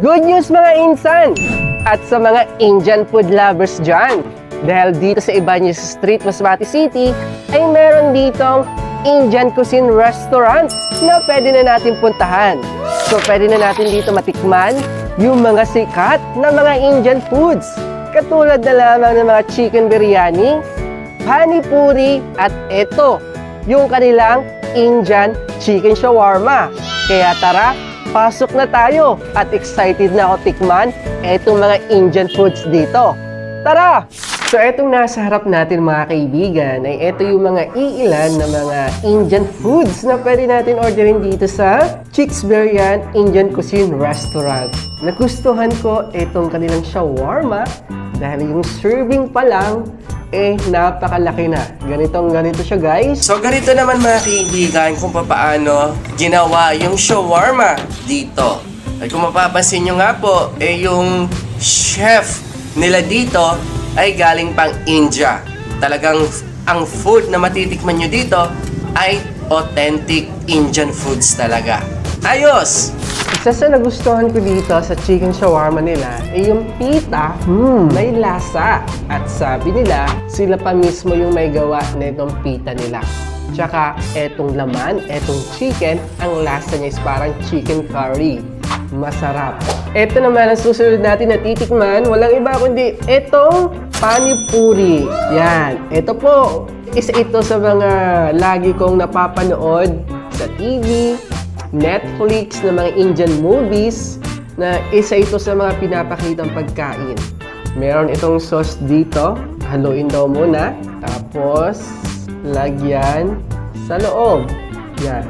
Good news mga insan! At sa mga Indian food lovers dyan. Dahil dito sa Ibanez Street, Masbate City, ay meron ditong Indian cuisine restaurant na pwede na natin puntahan. So pwede na natin dito matikman yung mga sikat na mga Indian foods. Katulad na lamang ng mga chicken biryani, pani puri, at ito, yung kanilang Indian chicken shawarma. Kaya tara, pasok na tayo at excited na ako tikman etong mga Indian foods dito. Tara! So etong nasa harap natin mga kaibigan ay ito yung mga iilan na mga Indian foods na pwede natin orderin dito sa Chicks Beryan Indian Cuisine Restaurant. Nagustuhan ko itong kanilang shawarma dahil yung serving pa lang eh napakalaki na. Ganitong ganito siya guys. So ganito naman mga kaibigan kung papaano ginawa yung shawarma dito. At kung mapapansin nyo nga po, eh yung chef nila dito ay galing pang India. Talagang ang food na matitikman nyo dito ay authentic Indian foods talaga. Ayos! Isa sa nagustuhan ko dito sa chicken shawarma nila ay yung pita, hmm, may lasa. At sabi nila, sila pa mismo yung may gawa na itong pita nila. Tsaka etong laman, etong chicken, ang lasa niya is parang chicken curry. Masarap. Ito naman ang susunod natin na titikman, walang iba kundi etong pani puri. Yan. Ito po, isa ito sa mga lagi kong napapanood sa TV, Netflix na mga Indian movies na isa ito sa mga pinapakitang pagkain. Meron itong sauce dito. Haluin daw muna. Tapos, lagyan sa loob. Yan.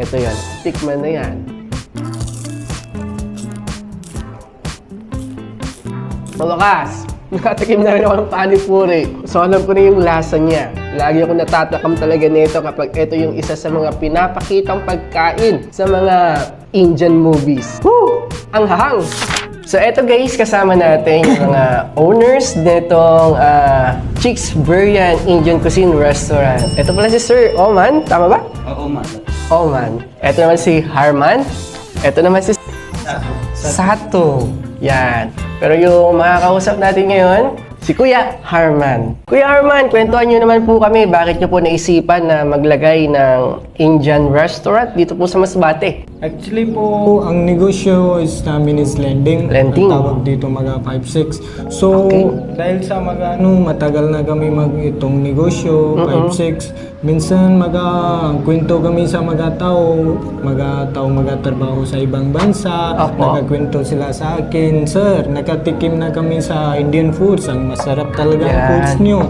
Ito yan. Tikman na yan. Malakas! Nakatikim na rin ako ng panipuri. So alam ko na yung lasa niya. Lagi ako natatakam talaga nito kapag ito yung isa sa mga pinapakitang pagkain sa mga Indian movies. Woo! Ang hahang! So eto guys, kasama natin yung mga owners nitong uh, Chicks Buryan Indian Cuisine Restaurant. Ito pala si Sir Oman, tama ba? Oo, ma. Oman. Ito naman si Harman. Ito naman si Sato. Yan. Pero yung makakausap natin ngayon, si Kuya Harman. Kuya Harman, kwentuhan nyo naman po kami bakit nyo po naisipan na maglagay ng Indian restaurant dito po sa Masbate. Actually po, ang negosyo is namin is lending. Lending. Ang tawag dito mga 5-6. So, Okay. dahil sa mga ano, matagal na kami mag itong negosyo, 5-6. Minsan maga kwento kami sa mga tao, mga tao magatrabaho sa ibang bansa. Opo. Nagkwento sila sa akin, Sir, nakatikim na kami sa Indian foods. Ang masarap talaga ang Yan. foods nyo.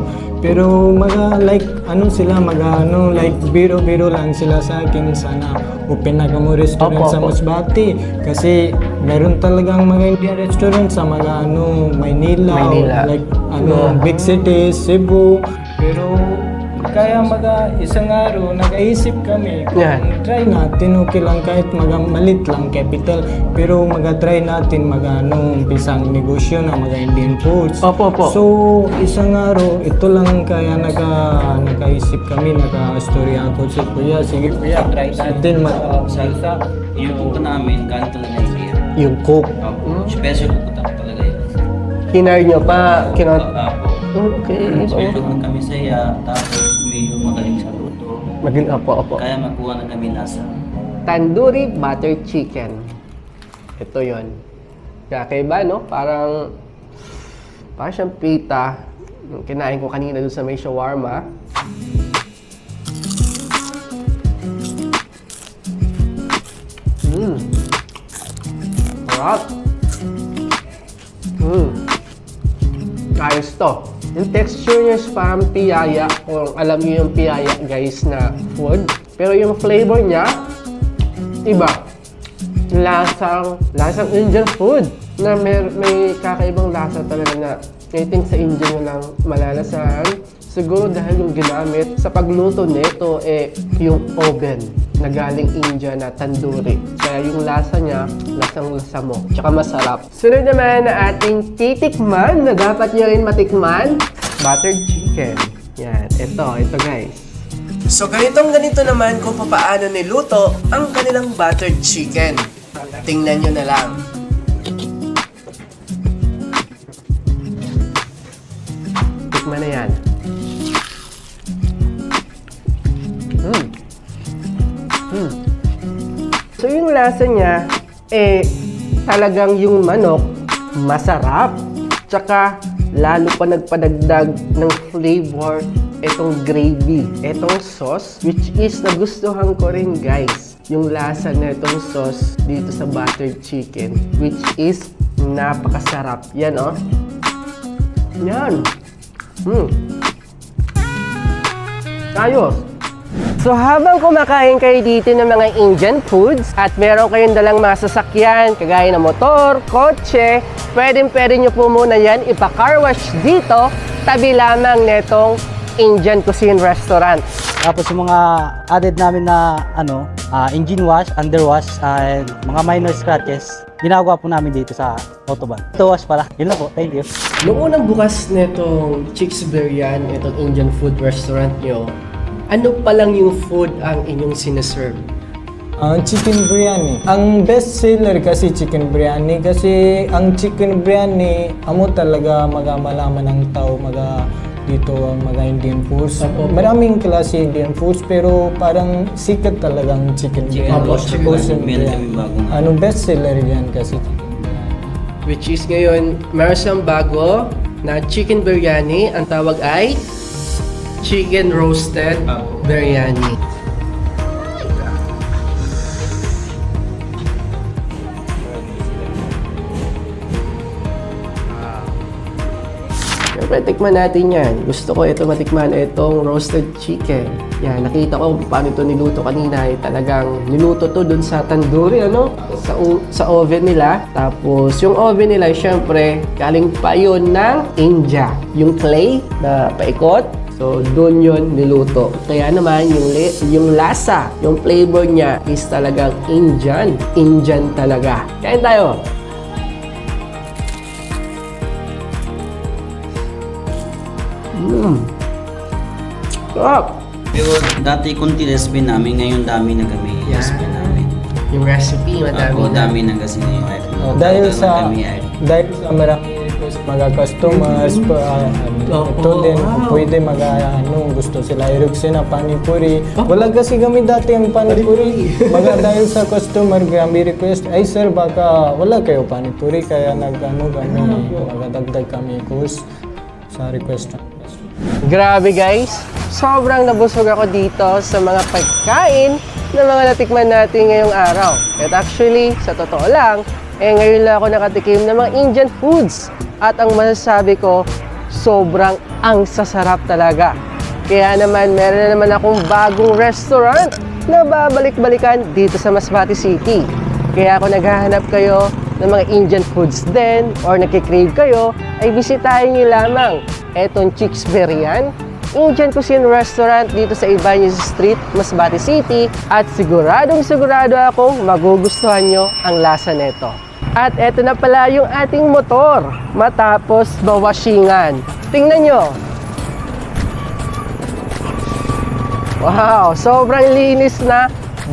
Pero mga like ano sila mga ano like biro-biro lang sila sa akin sana open na kamo restaurant Opo, sa opo. Masbate kasi meron talagang mga Indian restaurant sa mga ano Maynila, Maynila. like ano big cities Cebu kaya maga isang araw nag-iisip kami kung Yan. try natin okay lang kahit maga malit lang capital pero maga-try natin maga ano pisang negosyo na mga Indian foods Opo, opo. So, isang araw, ito lang kaya naka, nakaisip kami, naka-story ako sa kuya. Sige kuya, try natin mag-salsa. Yung pupunta namin, ganito na idea. Yung cook. Opo. Special pupunta ko talaga yun. Hinar nyo pa, kinot... Opo. Okay. Special man kami sa iya, tapos medyo magaling sa luto. Maging opo, opo. Kaya makuha na kami nasa Tandoori butter chicken. Ito yon. Kakaiba, no? Parang, parang siyang pita. Yung Kinain ko kanina doon sa may shawarma. Mmm. Sarap. Mmm. Ayos to. Yung texture niya is parang piyaya. Kung alam niyo yung piyaya, guys, na food. Pero yung flavor niya, iba. Lasang, lasang Indian food na may, may kakaibang lasa talaga na I think sa Indian nyo lang malalasan. Siguro dahil yung ginamit sa pagluto nito eh yung oven na galing India na tandoori. Kaya yung lasa niya, lasang-lasa mo. Tsaka masarap. Sunod naman na ating titikman na dapat niya rin matikman, buttered chicken. Yan, ito, ito guys. So ganitong ganito naman kung papaano niluto ang kanilang buttered chicken. Tingnan nyo na lang. Tikman na yan. Lasa niya, eh, talagang yung manok, masarap. Tsaka, lalo pa nagpadagdag ng flavor itong gravy, itong sauce, which is nagustuhan ko rin guys, yung lasa na itong sauce dito sa buttered chicken, which is napakasarap. Yan oh. Yan. Hmm. Ayos. So habang kumakain kayo dito ng mga Indian foods at meron kayong dalang mga sasakyan kagaya ng motor, kotse, pwedeng pwede nyo po muna yan ipa-car wash dito tabi lamang netong Indian Cuisine Restaurant. Tapos yung mga added namin na ano, ah, engine wash, under wash, and mga minor scratches, ginagawa po namin dito sa Autobahn. Auto wash pala. Yun lang po. Thank you. Noong unang bukas netong Chicks Biryan, itong Indian food restaurant nyo, ano pa lang yung food ang inyong sinaserve? Ang chicken biryani. Ang best seller kasi chicken biryani kasi ang chicken biryani amo talaga magamalaman ng tao maga dito ang mga Indian foods. Maraming klase Indian foods pero parang sikat talagang chicken biryani. Opo, chicken biryani. Ano best seller yan kasi Which is ngayon, meron siyang bago na chicken biryani. Ang tawag ay chicken roasted biryani. Siyempre, tikman natin yan. Gusto ko ito matikman, itong roasted chicken. Yan, nakita ko paano ito niluto kanina. Eh, talagang niluto to dun sa tandoori, ano? Sa, sa oven nila. Tapos, yung oven nila, syempre, galing pa yun ng India. Yung clay na paikot, So, doon yon niluto. Kaya naman, yung, le- yung lasa, yung flavor niya is talagang Indian. Indian talaga. Kain tayo. Mmm. Sarap. Pero dati konti recipe namin, ngayon dami na kami Yeah. recipe namin. Yung recipe, madami Ako, na. dami na kasi. Oh, dahil Dagdagan sa dahil sa request mga customers pa uh, Oo, ito din wow. pwede mag uh, ano gusto sila iruksin na panipuri. Wala kasi kami dati ang panipuri. Mga dahil sa customer kami request ay sir baka wala kayo panipuri kaya nag ano kami magadagdag kami course sa request Grabe guys, sobrang nabusog ako dito sa mga pagkain na mga natikman natin ngayong araw. At actually, sa totoo lang, eh ngayon lang ako nakatikim ng mga Indian foods. At ang masasabi ko, sobrang ang sasarap talaga. Kaya naman, meron na naman akong bagong restaurant na babalik-balikan dito sa Masbate City. Kaya kung naghahanap kayo ng mga Indian foods din or nakikrave kayo, ay bisitahin niyo lamang etong Chicks Berian, Indian Cuisine Restaurant dito sa Ibanez Street, Masbate City at siguradong sigurado akong magugustuhan nyo ang lasa nito. At eto na pala yung ating motor matapos bawashingan. Tingnan nyo, Wow, sobrang linis na.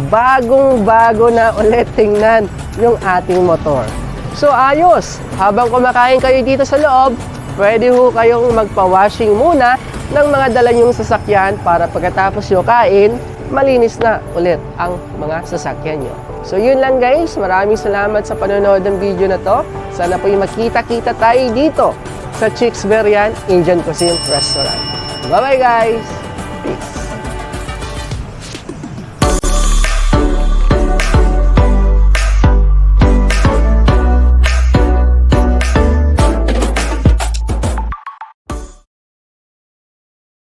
Bagong-bago na ulit tingnan yung ating motor. So ayos, habang kumakain kayo dito sa loob, pwede ho kayong magpa-washing muna ng mga dala nyong sasakyan para pagkatapos nyo kain, malinis na ulit ang mga sasakyan nyo. So yun lang guys, maraming salamat sa panonood ng video na to. Sana po yung makita-kita tayo dito sa Chicks Berian Indian Cuisine Restaurant. Bye-bye guys!